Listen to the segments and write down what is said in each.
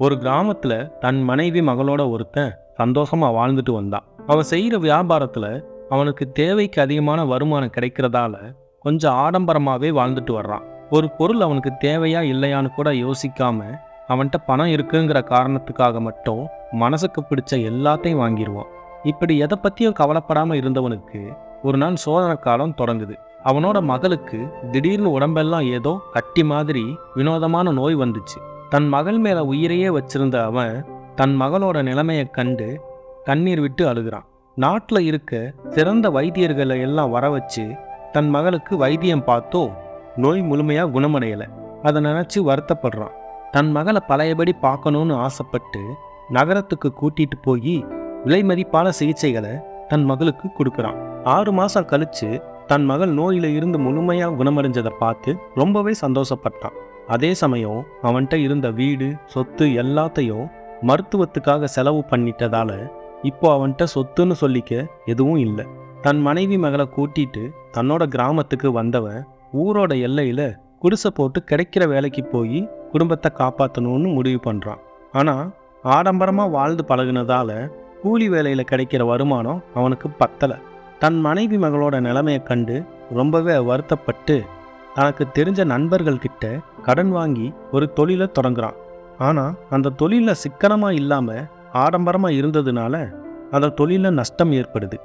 ஒரு கிராமத்தில் தன் மனைவி மகளோட ஒருத்தன் சந்தோஷமாக வாழ்ந்துட்டு வந்தான். அவன் செய்கிற வியாபாரத்தில் அவனுக்கு தேவைக்கு அதிகமான வருமானம் கிடைக்கிறதால கொஞ்சம் ஆடம்பரமாகவே வாழ்ந்துட்டு வர்றான். ஒரு பொருள் அவனுக்கு தேவையா இல்லையான்னு கூட யோசிக்காம அவன்கிட்ட பணம் இருக்குங்கிற காரணத்துக்காக மட்டும் மனசுக்கு பிடிச்ச எல்லாத்தையும் வாங்கிடுவான் இப்படி எதை பற்றியும் கவலைப்படாமல் இருந்தவனுக்கு ஒரு நாள் சோதனை காலம் தொடங்குது. அவனோட மகளுக்கு திடீர்னு உடம்பெல்லாம் ஏதோ கட்டி மாதிரி வினோதமான நோய் வந்துச்சு. தன் மகள் மேலே உயிரையே வச்சிருந்த அவன் தன் மகளோட நிலைமையை கண்டு கண்ணீர் விட்டு அழுகிறான். நாட்டில் இருக்க சிறந்த வைத்தியர்களை எல்லாம் வர வச்சு தன் மகளுக்கு வைத்தியம் பார்த்தோ நோய் முழுமையாக குணமடையலை. அதை நினச்சி வருத்தப்படுறான். தன் மகளை பழையபடி பார்க்கணும்னு ஆசைப்பட்டு நகரத்துக்கு கூட்டிட்டு போய் விலை மதிப்பான சிகிச்சைகளை தன் மகளுக்கு கொடுக்குறான். ஆறு மாதம் கழித்து தன் மகள் நோயில இருந்து முழுமையாக குணமடைஞ்சதை பார்த்து ரொம்பவே சந்தோஷப்பட்டான். அதே சமயம் அவன்கிட்ட இருந்த வீடு சொத்து எல்லாத்தையும் மருத்துவத்துக்காக செலவு பண்ணிட்டதால இப்போ அவன்கிட்ட சொத்துன்னு சொல்லிக்க எதுவும் இல்லை. தன் மனைவி மகளை கூட்டிட்டு தன்னோட கிராமத்துக்கு வந்தவன் ஊரோட எல்லையில குடிசை போட்டு கிடைக்கிற வேலைக்கு போய் குடும்பத்தை காப்பாற்றணும்னு முடிவு பண்ணுறான் ஆனால் ஆடம்பரமாக வாழ்ந்து பழகுனதால கூலி வேலையில் கிடைக்கிற வருமானம் அவனுக்கு பத்தலை. தன் மனைவி மகளோட நிலைமையை கண்டு ரொம்பவே வருத்தப்பட்டு தனக்கு தெரிஞ்ச நண்பர்கள்கிட்ட கடன் வாங்கி ஒரு தொழிலை தொடங்குறான். ஆனால் அந்த தொழிலில் சிக்கனமாக இல்லாமல் ஆடம்பரமாக இருந்ததுனால அந்த தொழிலில் நஷ்டம் ஏற்படுது.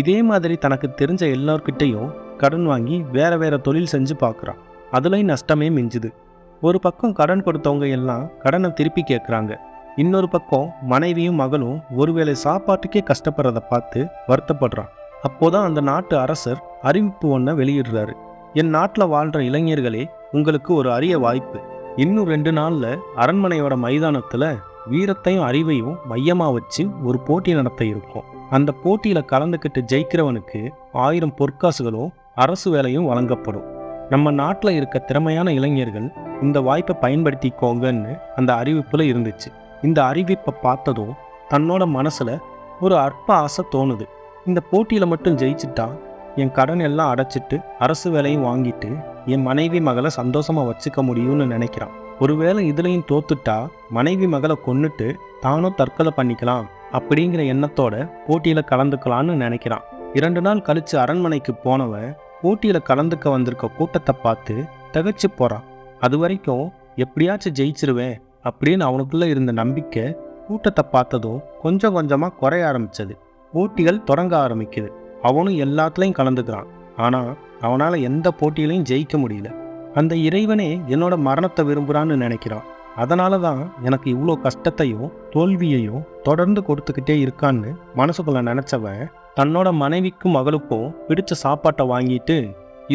இதே மாதிரி தனக்கு தெரிஞ்ச எல்லோர்கிட்டையும் கடன் வாங்கி வேற வேற தொழில் செஞ்சு பார்க்குறான் அதுலேயும் நஷ்டமே மிஞ்சுது. ஒரு பக்கம் கடன் கொடுத்தவங்க எல்லாம் கடனை திருப்பி கேட்குறாங்க இன்னொரு பக்கம் மனைவியும் மகளும் ஒருவேளை சாப்பாட்டுக்கே கஷ்டப்படுறத பார்த்து வருத்தப்படுறான். அப்போதான் அந்த நாட்டு அரசர் அறிவிப்பு ஒன்றை வெளியிடுறாரு. என் நாட்டில் வாழ்கிற இளைஞர்களே உங்களுக்கு ஒரு அரிய வாய்ப்பு. இன்னும் ரெண்டு நாளில் அரண்மனையோட மைதானத்தில் வீரத்தையும் அறிவையும் மையமாக வச்சு ஒரு போட்டி நடத்த இருக்கும். அந்த போட்டியில் கலந்துக்கிட்டு ஜெயிக்கிறவனுக்கு ஆயிரம் பொற்காசுகளும் அரசு வேலையும் வழங்கப்படும். நம்ம நாட்டில் இருக்க திறமையான இளைஞர்கள் இந்த வாய்ப்பை பயன்படுத்திக்கோங்கன்னு அந்த அறிவிப்பில் இருந்துச்சு. இந்த அறிவிப்பை பார்த்ததும் தன்னோட மனசில் ஒரு அற்ப ஆசை தோணுது. இந்த போட்டியில் மட்டும் ஜெயிச்சுட்டா என் கடன் எல்லாம் அடைச்சிட்டு அரசு வேலையும் வாங்கிட்டு என் மனைவி மகளை சந்தோஷமாக வச்சுக்க முடியும்னு நினைக்கிறான். ஒருவேளை இதுலையும் தோத்துட்டா மனைவி மகளை கொன்னுட்டு தானும் தற்கொலை பண்ணிக்கலாம் அப்படிங்கிற எண்ணத்தோட போட்டியில் கலந்துக்கலான்னு நினைக்கிறான். இரண்டு நாள் கழிச்சு அரண்மனைக்கு போனவன் போட்டியில் கலந்துக்க வந்திருக்க கூட்டத்தை பார்த்து திகைச்சு போகிறான் அது வரைக்கும் எப்படியாச்சும் ஜெயிச்சிருவேன் அப்படின்னு அவனுக்குள்ள இருந்த நம்பிக்கை கூட்டத்தை பார்த்ததும் கொஞ்சம் கொஞ்சமாக குறைய ஆரம்பிச்சது. போட்டிகள் தொடங்க ஆரம்பிக்குது. அவனும் எல்லாத்துலேயும் கலந்துக்கிறான். ஆனால் அவனால் எந்த போட்டியிலையும் ஜெயிக்க முடியல. அந்த இறைவனே என்னோட மரணத்தை விரும்புகிறான்னு நினைக்கிறான். அதனால தான் எனக்கு இவ்வளோ கஷ்டத்தையும் தோல்வியையும் தொடர்ந்து கொடுத்துக்கிட்டே இருக்கான்னு மனசுக்குள்ள நினச்சவன் தன்னோட மனைவிக்கும் மகளுக்கும் பிடிச்ச சாப்பாட்டை வாங்கிட்டு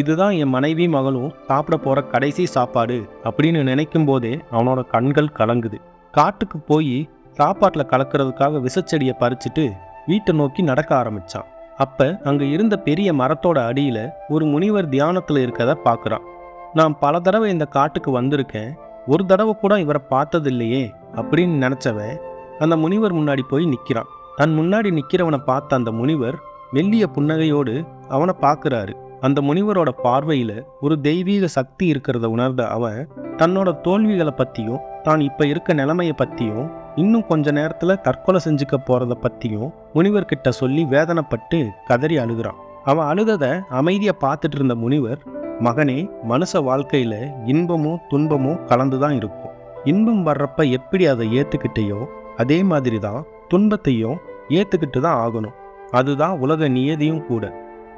இதுதான் என் மனைவி மகளும் சாப்பிட போகிற கடைசி சாப்பாடு அப்படின்னு நினைக்கும் போதே அவனோட கண்கள் கலங்குது. காட்டுக்கு போய் சாப்பாட்டில் கலக்கிறதுக்காக விஷச்செடியை பறிச்சுட்டு வீட்டை நோக்கி நடக்க ஆரம்பிச்சான். அப்ப அங்க இருந்த பெரிய மரத்தோட அடியில ஒரு முனிவர் தியானத்துல இருக்கத பார்க்குறான் நான் பல தடவை இந்த காட்டுக்கு வந்திருக்கேன். ஒரு தடவை கூட இவரை பார்த்ததில்லையே அப்படின்னு நினைச்சவன் அந்த முனிவர் முன்னாடி போய் நிக்கிறான். தன் முன்னாடி நிக்கிறவனை பார்த்த அந்த முனிவர் மெல்லிய புன்னகையோடு அவனை பார்க்குறாரு அந்த முனிவரோட பார்வையில ஒரு தெய்வீக சக்தி இருக்கிறத உணர்ந்த அவன் தன்னோட தோல்விகளை பத்தியும் தான் இப்ப இருக்க நிலைமையை பத்தியும் இன்னும் கொஞ்ச நேரத்தில் தற்கொலை செஞ்சுக்க போகிறத பற்றியும் முனிவர்கிட்ட சொல்லி வேதனைப்பட்டு கதறி அழுகிறான். அவன் அழுதத அமைதியாக பார்த்துட்டு இருந்த முனிவர் மகனே மனுஷ வாழ்க்கையில் இன்பமும் துன்பமும் கலந்துதான் இருக்கும். இன்பம் வர்றப்ப எப்படி அதை ஏற்றுக்கிட்டேயோ அதே மாதிரி தான் துன்பத்தையும் ஏற்றுக்கிட்டு தான் ஆகணும். அதுதான் உலக நியதியும் கூட.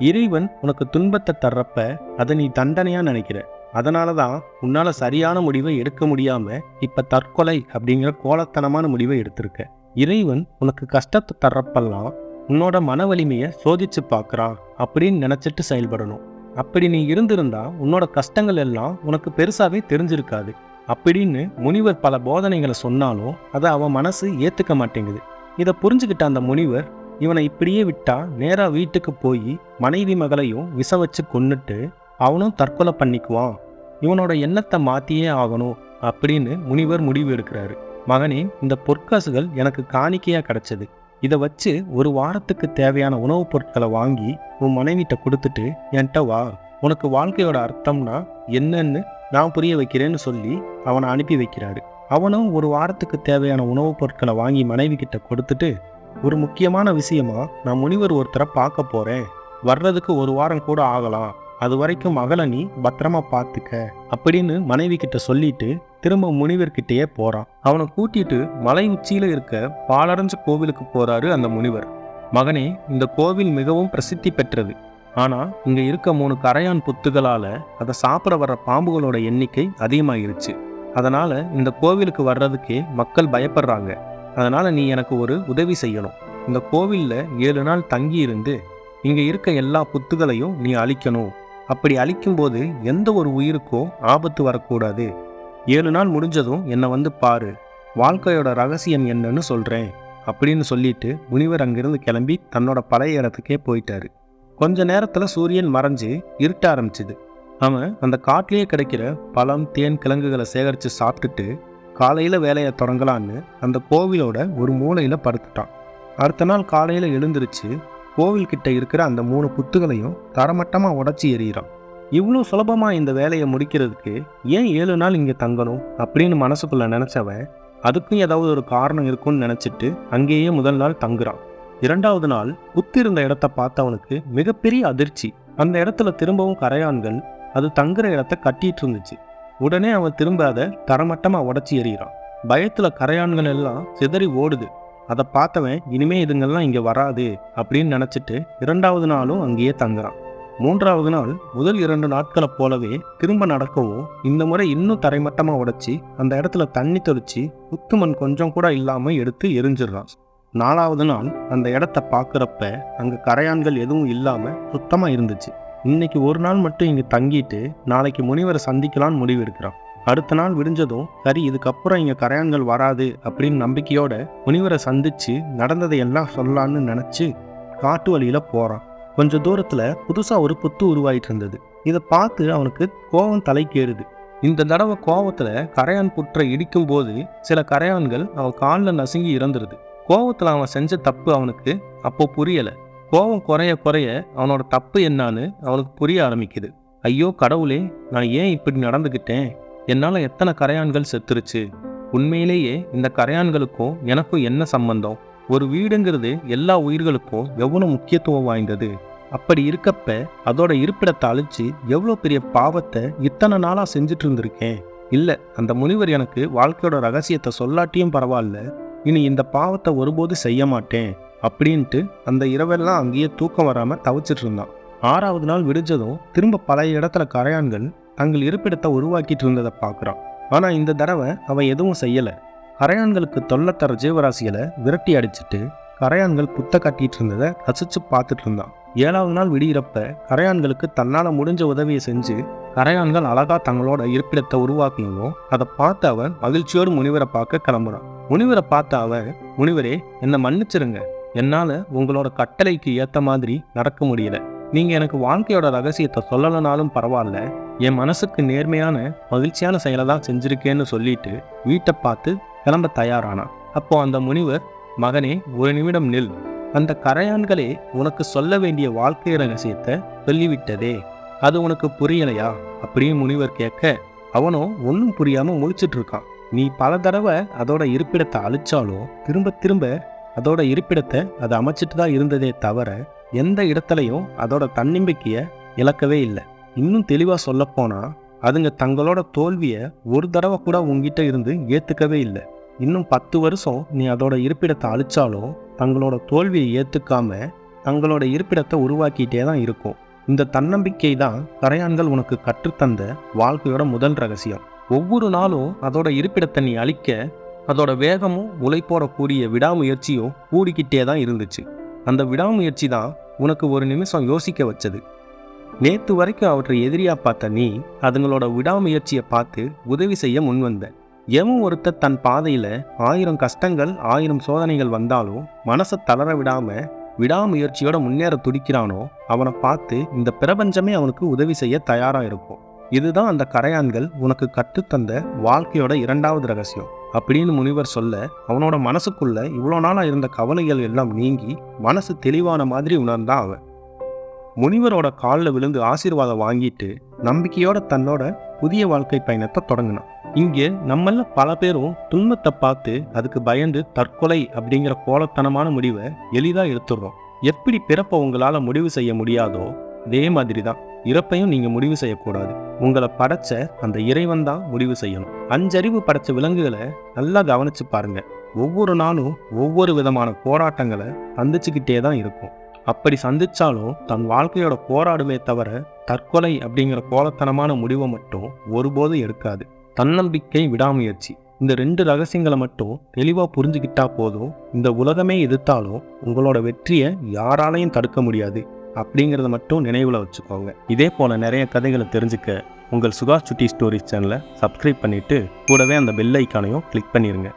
இறைவன் உனக்கு துன்பத்தை தர்றப்ப அதை நீ தண்டனையாக நினைக்கிற. அதனால தான் உன்னால் சரியான முடிவை எடுக்க முடியாமல் இப்போ தற்கொலை அப்படிங்கிற கோலத்தனமான முடிவை எடுத்திருக்க. இறைவன் உனக்கு கஷ்டத்தை தர்றப்பெல்லாம் உன்னோட மன வலிமையை சோதிச்சு பார்க்குறான் அப்படின்னு நினச்சிட்டு செயல்படணும். அப்படி நீ இருந்திருந்தா உன்னோட கஷ்டங்கள் எல்லாம் உனக்கு பெருசாகவே தெரிஞ்சிருக்காது. அப்படின்னு முனிவர் பல போதனைகளை சொன்னாலும் அதை அவன் மனசு ஏற்றுக்க மாட்டேங்குது. இதை புரிஞ்சுக்கிட்ட அந்த முனிவர் இவனை இப்படியே விட்டா நேராக வீட்டுக்கு போய் மனைவி மகளையும் விச வச்சு கொன்னுட்டு அவனும் தற்கொலை பண்ணிக்குவான் இவனோட எண்ணத்தை மாற்றியே ஆகணும் அப்படின்னு முனிவர் முடிவு எடுக்கிறாரு. மகனே இந்த பொற்காசுகள் எனக்கு காணிக்கையாக கிடைச்சது. இதை வச்சு ஒரு வாரத்துக்கு தேவையான உணவுப் பொருட்களை வாங்கி உன் மனைவிட்ட கொடுத்துட்டு என்கிட்ட வா. உனக்கு வாழ்க்கையோட அர்த்தம்னா என்னன்னு நான் புரிய வைக்கிறேன்னு சொல்லி அவனை அனுப்பி வைக்கிறாரு. அவனும் ஒரு வாரத்துக்கு தேவையான உணவுப் பொருட்களை வாங்கி மனைவி கிட்ட கொடுத்துட்டு ஒரு முக்கியமான விஷயமா நான் முனிவர் ஒருத்தரை பார்க்க போறேன். வர்றதுக்கு ஒரு வாரம் கூட ஆகலாம். அது வரைக்கும் மகளை நீ பத்திரமா பார்த்துக்க. அப்படின்னு மனைவி கிட்ட சொல்லிட்டு திரும்ப முனிவர்கிட்டயே போறான். அவனை கூட்டிட்டு மலை உச்சியில இருக்க பாலடைஞ்ச கோவிலுக்கு போறாரு அந்த முனிவர். மகனே இந்த கோவில் மிகவும் பிரசித்தி பெற்றது. ஆனா இங்க இருக்க மூணு கரையான் புத்துகளால அதை சாப்பிட வர்ற பாம்புகளோட எண்ணிக்கை அதிகமாகிருச்சு அதனால இந்த கோவிலுக்கு வர்றதுக்கே மக்கள் பயப்படுறாங்க. அதனால நீ எனக்கு ஒரு உதவி செய்யணும். இந்த கோவில்ல ஏழு நாள் தங்கி இருந்து இங்க இருக்க எல்லா புத்துகளையும் நீ அழிக்கணும். அப்படி அழிக்கும்போது எந்த ஒரு உயிருக்கும் ஆபத்து வரக்கூடாது. ஏழு நாள் முடிஞ்சதும் என்னை வந்து பாரு வாழ்க்கையோட ரகசியம் என்னன்னு சொல்கிறேன் அப்படின்னு சொல்லிட்டு முனிவர் அங்கிருந்து கிளம்பி தன்னோட பழைய இடத்துக்கே போயிட்டாரு. கொஞ்ச நேரத்தில் சூரியன் மறைஞ்சு இருட்ட ஆரம்பிச்சுது. அவன் அந்த காட்டிலேயே கிடைக்கிற பழம் தேன் கிழங்குகளை சேகரித்து சாப்பிட்டுட்டு காலையில் வேலையை தொடங்கலான்னு அந்த கோவிலோட ஒரு மூலையில் படுத்துட்டான். அடுத்த நாள் காலையில் எழுந்திருச்சு கோவில்கிட்ட இருக்கிற அந்த மூணு புத்துகளையும் தரமட்டமாக உடச்சி எறிகிறான். இவ்வளோ சுலபமாக இந்த வேலையை முடிக்கிறதுக்கு ஏன் ஏழு நாள் இங்கே தங்கணும் அப்படின்னு மனசுக்குள்ளே நினச்சவன் அதுக்கும் ஏதாவது ஒரு காரணம் இருக்கும்னு நினச்சிட்டு அங்கேயே முதல் நாள் தங்குறான். இரண்டாவது நாள் புத்திருந்த இடத்த பார்த்தவனுக்கு மிகப்பெரிய அதிர்ச்சி. அந்த இடத்துல திரும்பவும் கரையான்கள் அது தங்குற இடத்த கட்டிட்டு இருந்துச்சு. உடனே அவன் திரும்ப அதை தரமட்டமாக உடச்சி எறிகிறான். பயத்தில் கரையான்கள் எல்லாம் சிதறி ஓடுது. அதை பார்த்தவன் இனிமே இதுங்கெல்லாம் இங்கே வராது அப்படின்னு நினச்சிட்டு இரண்டாவது நாளும் அங்கேயே தங்குறான். மூன்றாவது நாள் முதல் இரண்டு நாட்களை போலவே திரும்ப நடக்கவும் இந்த முறை இன்னும் தரைமட்டமாக உடைச்சி அந்த இடத்துல தண்ணி தெளிச்சு புத்துமண் கொஞ்சம் கூட இல்லாமல் எடுத்து எரிஞ்சிடுறான். நாலாவது நாள் அந்த இடத்த பார்க்குறப்ப அங்கே கரையான்கள் எதுவும் இல்லாமல் சுத்தமாக இருந்துச்சு. இன்னைக்கு ஒரு நாள் மட்டும் இங்கே தங்கிட்டு நாளைக்கு முனிவரை சந்திக்கலான்னு முடிவு எடுக்கிறான். அடுத்த நாள் விடிஞ்சதும் சரி இதுக்கப்புறம் இங்கே கரையான்கள் வராது அப்படின்னு நம்பிக்கையோட முனிவரை சந்திச்சு நடந்ததை எல்லாம் சொல்லலான்னு நினச்சி காட்டு வழியில் போகிறான் கொஞ்ச தூரத்தில் புதுசாக ஒரு புத்து உருவாயிட்டு இருந்தது. இதை பார்த்து அவனுக்கு கோவம் தலைக்கேறுது இந்த தடவை கோவத்தில் கரையான் புற்றை இடிக்கும் போது சில கரையான்கள் அவன் காலில் நசுங்கி இறந்துருது. கோவத்தில் அவன் செஞ்ச தப்பு அவனுக்கு அப்போ புரியலை. கோவம் குறைய குறைய அவனோட தப்பு என்னான்னு அவனுக்கு புரிய ஆரம்பிக்குது. ஐயோ கடவுளே நான் ஏன் இப்படி நடந்துக்கிட்டேன் என்னால் எத்தனை கரையான்கள் செத்துருச்சு? உண்மையிலேயே இந்த கரையான்களுக்கும் எனக்கும் என்ன சம்பந்தம்? ஒரு வீடுங்கிறது எல்லா உயிர்களுக்கும் எவ்வளோ முக்கியத்துவம் வாய்ந்தது? அப்படி இருக்கப்ப அதோட இருப்பிடத்தை அழிச்சு எவ்வளோ பெரிய பாவத்தை இத்தனை நாளாக செஞ்சுட்டு இருந்திருக்கேன் இல்லை அந்த முனிவர் எனக்கு வாழ்க்கையோட ரகசியத்தை சொல்லாட்டியும் பரவாயில்ல. இனி இந்த பாவத்தை ஒருபோது செய்ய மாட்டேன் அப்படின்ட்டு அந்த இரவெல்லாம் அங்கேயே தூக்கம் வராமல் தவிச்சிட்டு இருந்தான் ஆறாவது நாள் விடிஞ்சதும் திரும்ப பழைய இடத்துல கரையான்கள் தங்கள் இருப்பிடத்தை உருவாக்கிட்டு இருந்ததை பார்க்குறான். ஆனால் இந்த தடவை அவன் எதுவும் செய்யலை. கரையான்களுக்கு தொல்லை தர ஜீவராசிகளை விரட்டி அடிச்சுட்டு கரையான்கள் புத்த கட்டிட்டு இருந்ததை ரசிச்சு பார்த்துட்டு இருந்தான். ஏழாவது நாள் விடியிறப்ப கரையான்களுக்கு தன்னால் முடிஞ்ச உதவியை செஞ்சு கரையான்கள் அழகாக தங்களோட இருப்பிடத்தை உருவாக்கணும் அதை பார்த்து அவன் மகிழ்ச்சியோடு முனிவரை பார்க்க கிளம்புறான். முனிவரை பார்த்த அவன் முனிவரே என்னை மன்னிச்சிருங்க. என்னால் உங்களோட கட்டளைக்கு ஏற்ற மாதிரி நடக்க முடியல. நீங்கள் எனக்கு வாழ்க்கையோட ரகசியத்தை சொல்லலைனாலும் பரவாயில்ல. என் மனசுக்கு நேர்மையான மகிழ்ச்சியான செயலை தான் செஞ்சுருக்கேன்னு சொல்லிட்டு வீட்டை பார்த்து கிளம்ப தயாரானான் அப்போ அந்த முனிவர் மகனே ஒரு நிமிடம் நில். அந்த கரையான்களே உனக்கு சொல்ல வேண்டிய வாழ்க்கை ரகசியத்தை சொல்லிவிட்டதே. அது உனக்கு புரியலையா? அப்படின்னு முனிவர் கேட்க அவனும் ஒன்றும் புரியாமல் முழிச்சிட்டு இருக்கான். நீ பல தடவை அதோட இருப்பிடத்தை அழிச்சாலும் திரும்ப திரும்ப அதோட இருப்பிடத்தை அது அமைச்சிட்டு தான் இருந்ததே தவிர எந்த இடத்துலையும் அதோட தன்னம்பிக்கையை இழக்கவே இல்லை. இன்னும் தெளிவாக சொல்லப்போனால் அதுங்க தங்களோட தோல்வியை ஒரு தடவை கூட உங்ககிட்ட இருந்து ஏற்றுக்கவே இல்லை. இன்னும் பத்து வருஷம் நீ அதோட இருப்பிடத்தை அழிச்சாலும் தங்களோட தோல்வியை ஏற்றுக்காம தங்களோட இருப்பிடத்தை உருவாக்கிட்டே தான் இருக்கும். இந்த தன்னம்பிக்கை தான் கரையான்கள் உனக்கு கற்றுத்தந்த வாழ்க்கையோட முதல் ரகசியம். ஒவ்வொரு நாளும் அதோட இருப்பிடத்தை நீ அழிக்க அதோட வேகமும் உழைப்போடக்கூடிய விடாமுயற்சியும் கூடிக்கிட்டே தான் இருந்துச்சு. அந்த விடாமுயற்சி தான் உனக்கு ஒரு நிமிஷம் யோசிக்க வச்சது. நேற்று வரைக்கும் அவற்றை எதிரியா பார்த்த நீ அதுங்களோட விடாமுயற்சியை பார்த்து உதவி செய்ய முன்வந்த எவன் ஒருத்தர் தன் பாதையில ஆயிரம் கஷ்டங்கள் ஆயிரம் சோதனைகள் வந்தாலும் மனசை தளர விடாம விடாமுயற்சியோட முன்னேற துடிக்கிறானோ அவனை பார்த்து இந்த பிரபஞ்சமே அவனுக்கு உதவி செய்ய தயாராக இருக்கும். இதுதான் அந்த கரையான்கள் உனக்கு கற்றுத்தந்த வாழ்க்கையோட இரண்டாவது ரகசியம். அப்படின்னு முனிவர் சொல்ல அவனோட மனசுக்குள்ள இவ்வளோ நாளாக இருந்த கவலைகள் எல்லாம் நீங்கி மனசு தெளிவான மாதிரி உணர்ந்தான் அவன் முனிவரோட காலில் விழுந்து ஆசீர்வாதம் வாங்கிட்டு நம்பிக்கையோட தன்னோட புதிய வாழ்க்கை பயணத்தை தொடங்கினான். இங்கே நம்மள பல பேரும் துன்பத்தை பார்த்து அதுக்கு பயந்து தற்கொலை அப்படிங்கிற கோலத்தனமான முடிவை எளிதாக எடுத்துடுறோம். எப்படி பிறப்பை உங்களால் முடிவு செய்ய முடியாதோ அதே மாதிரி தான் இறப்பையும் நீங்கள் முடிவு செய்யக்கூடாது. உங்களை படைச்ச அந்த இறைவன் தான் முடிவு செய்யணும். அஞ்சறிவு படைச்ச விலங்குகளை நல்லா கவனிச்சு பாருங்க. ஒவ்வொரு நாளும் ஒவ்வொரு விதமான போராட்டங்களை சந்திச்சுக்கிட்டே தான் இருக்கும். அப்படி சந்திச்சாலும் தன் வாழ்க்கையோட போராடுமே தவிர தற்கொலை அப்படிங்கிற கோலத்தனமான முடிவை மட்டும் ஒருபோதும் எடுக்காது. தன்னம்பிக்கை விடாமுயற்சி. இந்த ரெண்டு ரகசியங்களை மட்டும் தெளிவாக புரிஞ்சுக்கிட்டா போதும். இந்த உலகமே எதிர்த்தாலும் உங்களோட வெற்றியை யாராலையும் தடுக்க முடியாது. அப்படிங்கிறத மட்டும் நினைவில் வச்சுக்கோங்க. இதே போல் நிறைய கதைகளை தெரிஞ்சுக்க உங்கள் சுகாஷ் சுட்டி ஸ்டோரிஸ் சேனலை சப்ஸ்கிரைப் பண்ணிவிட்டு கூடவே அந்த பெல் ஐக்கானையும் கிளிக் பண்ணிடுங்க